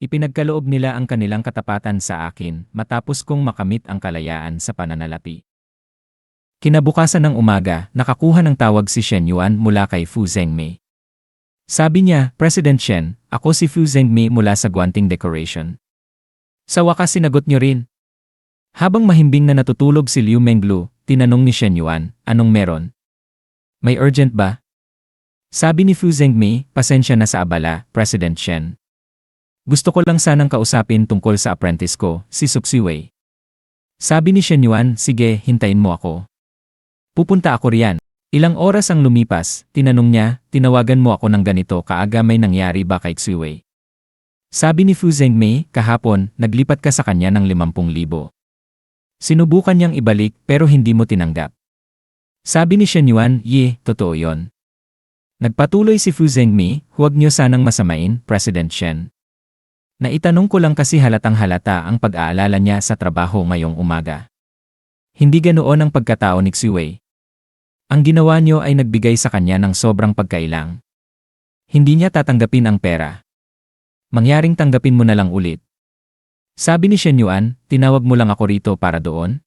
Ipinagkaloob nila ang kanilang katapatan sa akin matapos kong makamit ang kalayaan sa pananalapi. Kinabukasan ng umaga, nakakuha ng tawag si Shen Yuan mula kay Fu Zhengmei. Sabi niya, President Shen, ako si Fu Zhengmei mula sa Guanting Decoration. Sa wakas sinagot niyo rin. Habang mahimbing na natutulog si Liu Menglu, tinanong ni Shen Yuan, anong meron? May urgent ba? Sabi ni Fu Zhengmei, pasensya na sa abala, President Shen. Gusto ko lang sanang kausapin tungkol sa apprentice ko, si Suksiwei. Sabi ni Shen Yuan, sige, hintayin mo ako. Pupunta ako riyan. Ilang oras ang lumipas, tinanong niya, tinawagan mo ako ng ganito kaaga may nangyari ba kay Xiwei. Sabi ni Fu Zhengmei, kahapon, naglipat ka sa kanya ng 50,000. Sinubukan niyang ibalik pero hindi mo tinanggap. Sabi ni Shen Yuan, ye, totoo yon. Nagpatuloy si Fu Zhengmei, huwag niyo sanang masamain, President Shen. Naitanong ko lang kasi halatang halata ang pag-aalala niya sa trabaho ngayong umaga. Hindi ganoon ang pagkatao ni Xiwei. Ang ginawa niyo ay nagbigay sa kanya ng sobrang pagkailang. Hindi niya tatanggapin ang pera. Mangyaring tanggapin mo na lang ulit. Sabi ni Shen Yuan, tinawag mo lang ako rito para doon?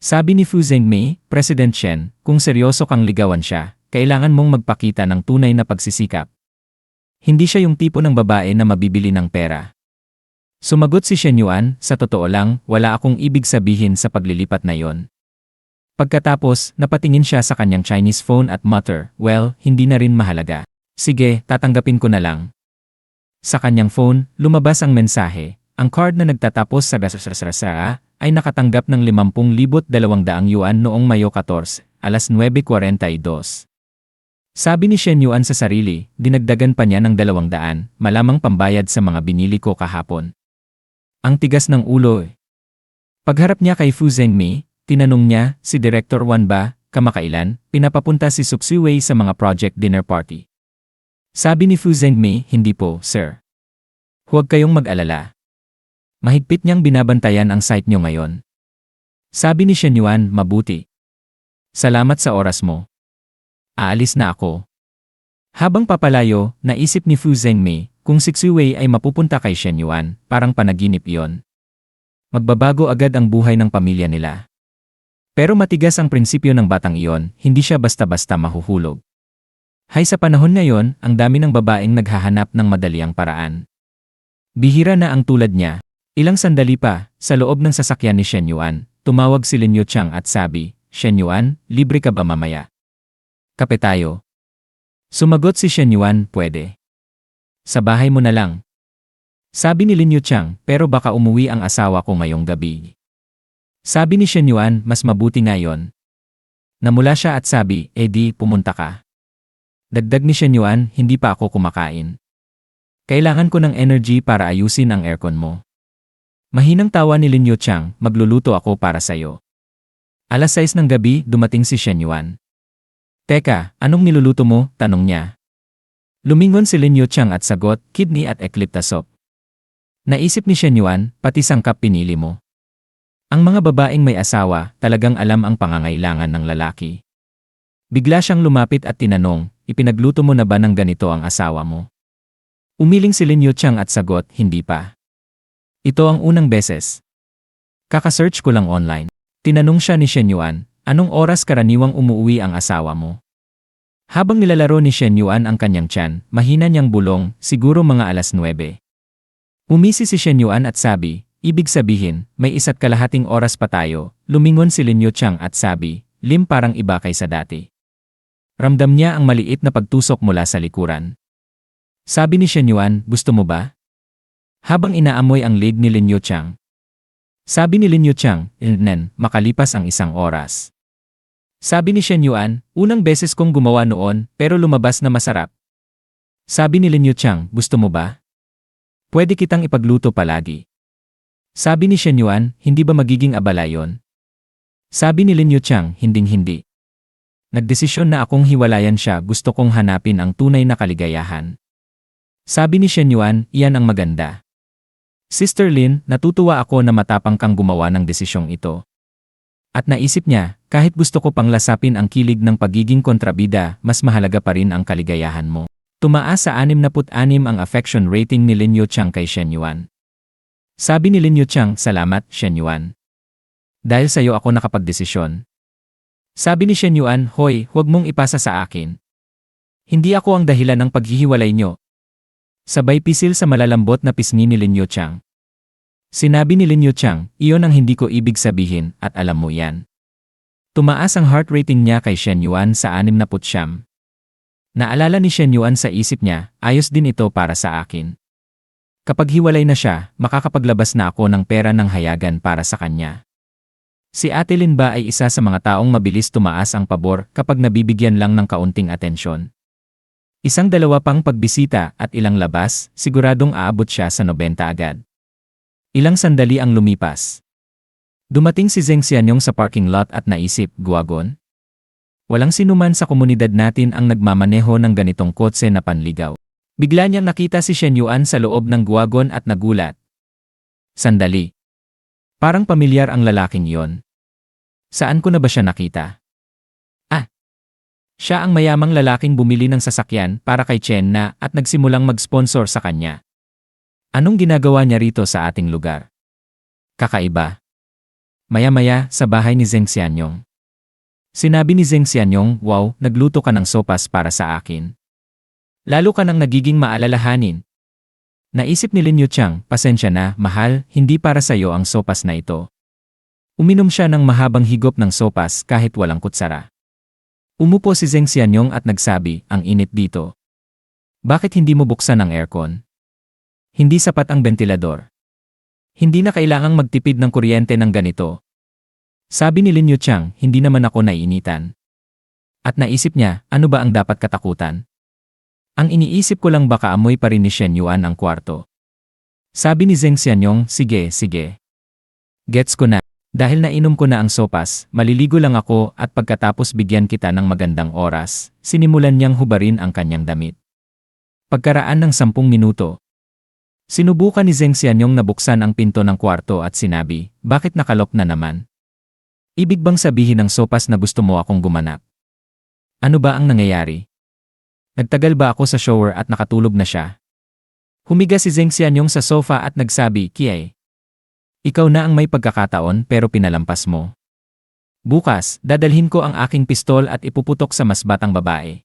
Sabi ni Fu Zhengmei, President Shen, kung seryoso kang ligawan siya, kailangan mong magpakita ng tunay na pagsisikap. Hindi siya yung tipo ng babae na mabibili ng pera. Sumagot si Shen Yuan, sa totoo lang, wala akong ibig sabihin sa paglilipat na yon. Pagkatapos, napatingin siya sa kanyang Chinese phone at mutter, well, hindi na rin mahalaga. Sige, tatanggapin ko na lang. Sa kanyang phone, lumabas ang mensahe. Ang card na nagtatapos sa gasasasara ay nakatanggap ng 50,200 yuan noong Mayo 14, alas 9.42. Sabi ni Shen Yuan sa sarili, dinagdagan pa niya ng 200, malamang pambayad sa mga binili ko kahapon. Ang tigas ng ulo eh. Pagharap niya kay Fu Zhengmei, Tinanong niya, si Director Wan ba, kamakailan, pinapapunta si Suksiwei sa mga project dinner party. Sabi ni Fu Zhengmei, hindi po, sir. Huwag kayong mag-alala. Mahigpit niyang binabantayan ang site niyo ngayon. Sabi ni Shen Yuan, mabuti. Salamat sa oras mo. Aalis na ako. Habang papalayo, naisip ni Fu Zhengmei, kung si Xiwei ay mapupunta kay Shen Yuan, parang panaginip iyon. Magbabago agad ang buhay ng pamilya nila. Pero matigas ang prinsipyo ng batang iyon, hindi siya basta-basta mahuhulog. Hay sa panahon ngayon, ang dami ng babaeng naghahanap ng madaliang paraan. Bihira na ang tulad niya. Ilang sandali pa, sa loob ng sasakyan ni Shen Yuan, tumawag si Lin Chang at sabi, Shen Yuan, libre ka ba mamaya? Kape tayo. Sumagot si Shen Yuan, pwede. Sa bahay mo na lang. Sabi ni Lin Chang, pero baka umuwi ang asawa ko ngayong gabi. Sabi ni Shen Yuan, mas mabuti ngayon. Namula siya at sabi, edi, pumunta ka. Dagdag ni Shen Yuan, hindi pa ako kumakain. Kailangan ko ng energy para ayusin ang aircon mo. Mahinang tawa ni Lin Chang, magluluto ako para sayo. Alas 6 ng gabi, dumating si Shen Yuan. Teka, anong niluluto mo? Tanong niya. Lumingon si Lin Chang at sagot, kidney at ekliptasop. Naisip ni Shen Yuan, pati sangkap pinili mo. Ang mga babaeng may asawa talagang alam ang pangangailangan ng lalaki. Bigla siyang lumapit at tinanong, ipinagluto mo na ba ng ganito ang asawa mo? Umiling si Lin Chang at sagot, hindi pa. Ito ang unang beses. Kakasearch ko lang online. Tinanong siya ni Shen Yuan, anong oras karaniwang umuwi ang asawa mo? Habang nilalaro ni Shen Yuan ang kanyang tiyan, mahina niyang bulong, siguro mga alas 9. Umisi si Shen Yuan at sabi, Ibig sabihin, may isa't kalahating oras pa tayo, lumingon si Lin Chang at sabi, Lim parang iba kaysa dati. Ramdam niya ang maliit na pagtusok mula sa likuran. Sabi ni Shen Yuan, gusto mo ba? Habang inaamoy ang leg ni Lin Chang. Sabi ni Lin Chang, Nen, makalipas ang isang oras. Sabi ni Shen Yuan, unang beses kong gumawa noon, pero lumabas na masarap. Sabi ni Lin Chang, gusto mo ba? Pwede kitang ipagluto palagi. Sabi ni Shen Yuan, hindi ba magiging abala yon? Sabi ni Lin Chang, hinding-hindi. Nagdesisyon na akong hiwalayan siya gusto kong hanapin ang tunay na kaligayahan. Sabi ni Shen Yuan, iyan ang maganda. Sister Lin, natutuwa ako na matapang kang gumawa ng desisyong ito. At naisip niya, kahit gusto ko pang lasapin ang kilig ng pagiging kontrabida, mas mahalaga pa rin ang kaligayahan mo. Tumaas sa 66 ang affection rating ni Lin Yuchang kay Shen Yuan. Sabi ni Lin Yuchang, salamat, Shen Yuan. Dahil sa'yo ako nakapagdesisyon. Sabi ni Shen Yuan, hoy, huwag mong ipasa sa akin. Hindi ako ang dahilan ng paghihiwalay nyo. Sabay pisil sa malalambot na pisngi ni Lin Yuchang. Sinabi ni Lin Yuchang, iyon ang hindi ko ibig sabihin at alam mo yan. Tumaas ang heart rating niya kay Shen Yuan sa 60 Naalala ni Shen Yuan sa isip niya, ayos din ito para sa akin. Kapag hiwalay na siya, makakapaglabas na ako ng pera ng hayagan para sa kanya. Si Ate Lin ba ay isa sa mga taong mabilis tumaas ang pabor kapag nabibigyan lang ng kaunting atensyon? Isang dalawa pang pagbisita at ilang labas, siguradong aabot siya sa 90 agad. Ilang sandali ang lumipas. Dumating si Zeng Xianyong sa parking lot at naisip, guwagon? Walang sinuman sa komunidad natin ang nagmamaneho ng ganitong kotse na panligaw. Bigla niyang nakita si Shen Yuan sa loob ng guwagon at nagulat. Sandali. Parang pamilyar ang lalaking yon. Saan ko na ba siya nakita? Ah. Siya ang mayamang lalaking bumili ng sasakyan para kay Chen na at nagsimulang mag-sponsor sa kanya. Anong ginagawa niya rito sa ating lugar? Kakaiba. Maya-maya sa bahay ni Zeng Xianyong. Sinabi ni Zeng Xianyong, wow, nagluto ka ng sopas para sa akin. Lalo ka nang nagiging maalalahanin. Naisip ni Lin Yuchang, pasensya na, mahal, hindi para sa iyo ang sopas na ito. Uminom siya ng mahabang higop ng sopas kahit walang kutsara. Umupo si Zeng Xianyong at nagsabi, ang init dito. Bakit hindi mo buksan ang aircon? Hindi sapat ang ventilador. Hindi na kailangang magtipid ng kuryente ng ganito. Sabi ni Lin Yuchang, hindi naman ako naiinitan. At naisip niya, ano ba ang dapat katakutan? Ang iniisip ko lang baka amoy pa rin ni Shen Yuan ang kwarto. Sabi ni Zeng Xianyong, sige, sige. Gets ko na. Dahil nainom ko na ang sopas, maliligo lang ako at pagkatapos bigyan kita ng magandang oras, sinimulan niyang hubarin ang kanyang damit. Pagkaraan ng sampung minuto, sinubukan ni Zeng Xianyong na buksan ang pinto ng kwarto at sinabi, bakit nakalok na naman? Ibig bang sabihin ng sopas na gusto mo akong gumanap? Ano ba ang nangyayari? Nagtagal ba ako sa shower at nakatulog na siya? Humiga si Zeng Xianyong sa sofa at nagsabi, Kiay. Ikaw na ang may pagkakataon pero pinalampas mo. Bukas, dadalhin ko ang aking pistol at ipuputok sa mas batang babae.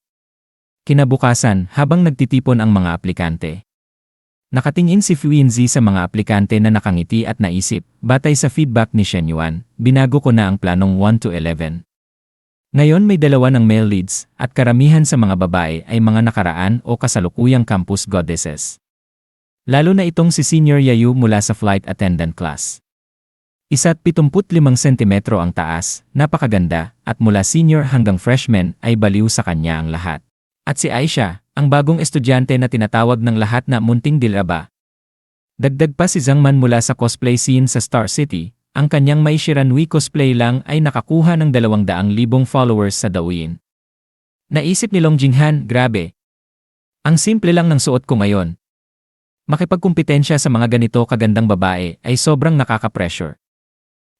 Kinabukasan, habang nagtitipon ang mga aplikante, Nakatingin si Fuinzi sa mga aplikante na nakangiti at naisip, batay sa feedback ni Shen Yuan, binago ko na ang planong 1 to 11. Ngayon may dalawa ng male leads, at karamihan sa mga babae ay mga nakaraan o kasalukuyang campus goddesses. Lalo na itong si Senior Yayu mula sa flight attendant class. Isa't 75 sentimetro ang taas, napakaganda, at mula senior hanggang freshman ay baliw sa kanya ang lahat. At si Aisha, ang bagong estudyante na tinatawag ng lahat na munting dilaba. Dagdag pa si Zhangman mula sa cosplay scene sa Star City, ang kanyang may Shiranui cosplay lang ay nakakuha ng 200,000 followers sa Douyin. Naisip ni Long Jinghan, grabe. Ang simple lang ng suot ko ngayon. Makipagkumpetensya sa mga ganito kagandang babae ay sobrang nakaka-pressure.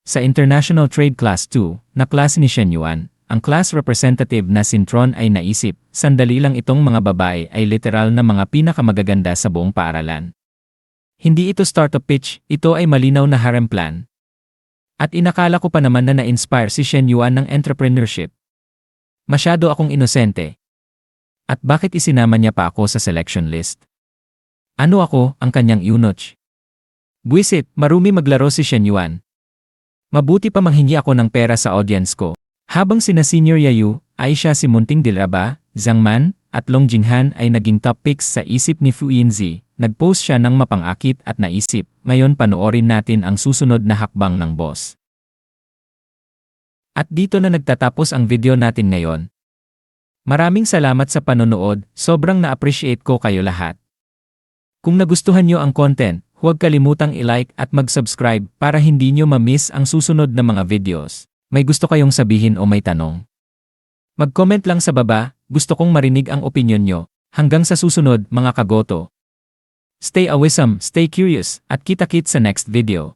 Sa International Trade Class 2, na klase ni Shen Yuan, ang class representative na Sintron ay naisip, sandali lang itong mga babae ay literal na mga pinakamagaganda sa buong paaralan. Hindi ito startup pitch, ito ay malinaw na harem plan. At inakala ko pa naman na na-inspire si Shen Yuan ng entrepreneurship. Masyado akong inosente. At bakit isinama niya pa ako sa selection list? Ano ako, ang kanyang eunuch? Buisit, marumi maglaro si Shen Yuan. Mabuti pa manghingi ako ng pera sa audience ko. Habang sina Senior Yayu, Aisha si Munting Dilraba, Zhang Man, at Long Jinghan ay naging top picks sa isip ni Fu Yinzi, nagpost siya ng mapangakit at naisip, ngayon panoorin natin ang susunod na hakbang ng boss. At dito na nagtatapos ang video natin ngayon. Maraming salamat sa panonood, sobrang na-appreciate ko kayo lahat. Kung nagustuhan nyo ang content, huwag kalimutang i-like at mag-subscribe para hindi nyo ma-miss ang susunod na mga videos. May gusto kayong sabihin o may tanong? Mag-comment lang sa baba, gusto kong marinig ang opinion nyo. Hanggang sa susunod, mga kagoto. Stay awisam, stay curious, at kita-kit sa next video.